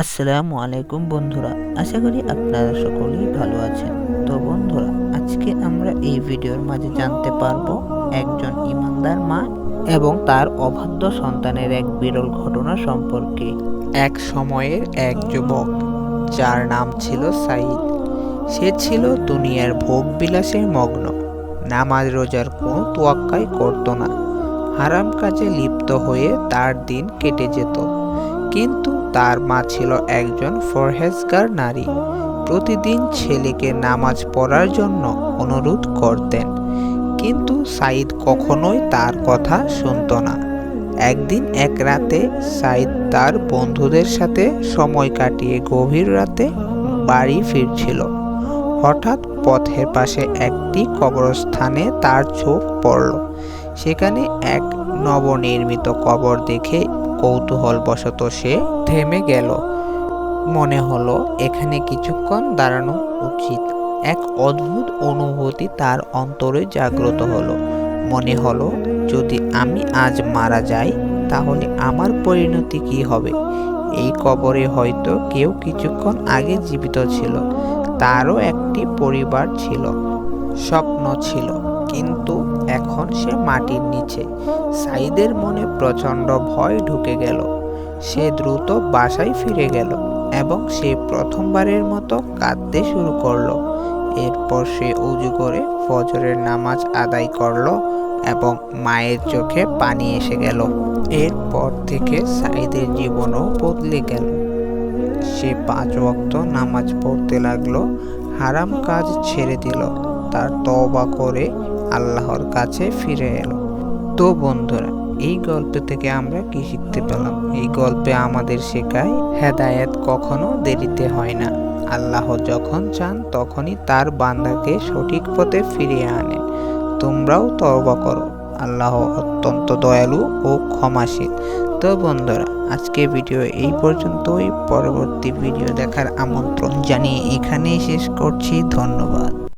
আসসালামু আলাইকুম বন্ধুরা, আশা করি আপনারা সকলেই ভালো আছেন। তো বন্ধুরা, আজকে আমরা এই ভিডিওর মাঝে জানতে পারব একজন ইমানদার মা এবং তার অবাধ্য সন্তানের এক বিরল ঘটনা সম্পর্কে। এক সময়ের এক যুবক, যার নাম ছিল সাইদ সে ছিল দুনিয়ার ভোগ বিলাসে মগ্ন। নামাজ রোজার কোনো তোয়াক্কাই করত না। হারাম কাজে লিপ্ত হয়ে তার দিন কেটে যেত। কিন্তু তার মা ছিল একজন ফরহেজগার নারী। প্রতিদিন ছেলেকে নামাজ পড়ার জন্য অনুরোধ করতেন। কিন্তু সাইদ কখনোই তার কথা শুনত না। একদিন এক রাতে সাইদ তার বন্ধুদের সাথে সময় কাটিয়ে গভীর রাতে বাড়ি ফিরছিল। হঠাৎ পথের পাশে একটি কবরস্থানে তার চোখ পড়ল। সেখানে এক নবনির্মিত কবর দেখে কৌতূহলবশত সে থেমে গেল। মনে হলো এখানে কিছুক্ষণ দাঁড়ানো উচিত। এক অদ্ভুত অনুভূতি তার অন্তরে জাগ্রত হলো। মনে হলো, যদি আমি আজ মারা যাই, তাহলে আমার পরিণতি কি হবে? এই কবরে হয়তো কেউ কিছুক্ষণ আগে জীবিত ছিল। তারও একটি পরিবার ছিল। স্বপ্ন ছিল। কিন্তু এখন সে মাটির নিচে। সাইদের মনে প্রচণ্ড ভয় ঢুকে গেল। সে দ্রুত বাসায় ফিরে গেল এবং সে প্রথমবারের মতো কাঁদতে শুরু করল। এরপর সে উজু করে ফজরের নামাজ আদায় করল এবং মায়ের চোখে পানি এসে গেল। এরপর থেকে সাইদের জীবনও বদলে গেল। সে পাঁচ ওয়াক্ত নামাজ পড়তে লাগল, হারাম কাজ ছেড়ে দিল। তার তওবা করে আল্লাহর কাছে ফিরে এলো। তো বন্ধুরা, এই গল্প থেকে আমরা কি শিখতে পেলাম? এই গল্পে আমাদের শেখায়, হেদায়েত কখনো দেরিতে হয় না। আল্লাহ যখন চান, তখনই তার বান্দাকে সঠিক পথে ফিরিয়ে আনেন তোমরাও তওবা করো। আল্লাহ অত্যন্ত দয়ালু ও ক্ষমাশীল। তো বন্ধুরা, আজকে ভিডিও এই পর্যন্তই। পরবর্তী ভিডিও দেখার আমন্ত্রণ জানিয়ে এখানেই শেষ করছি। ধন্যবাদ।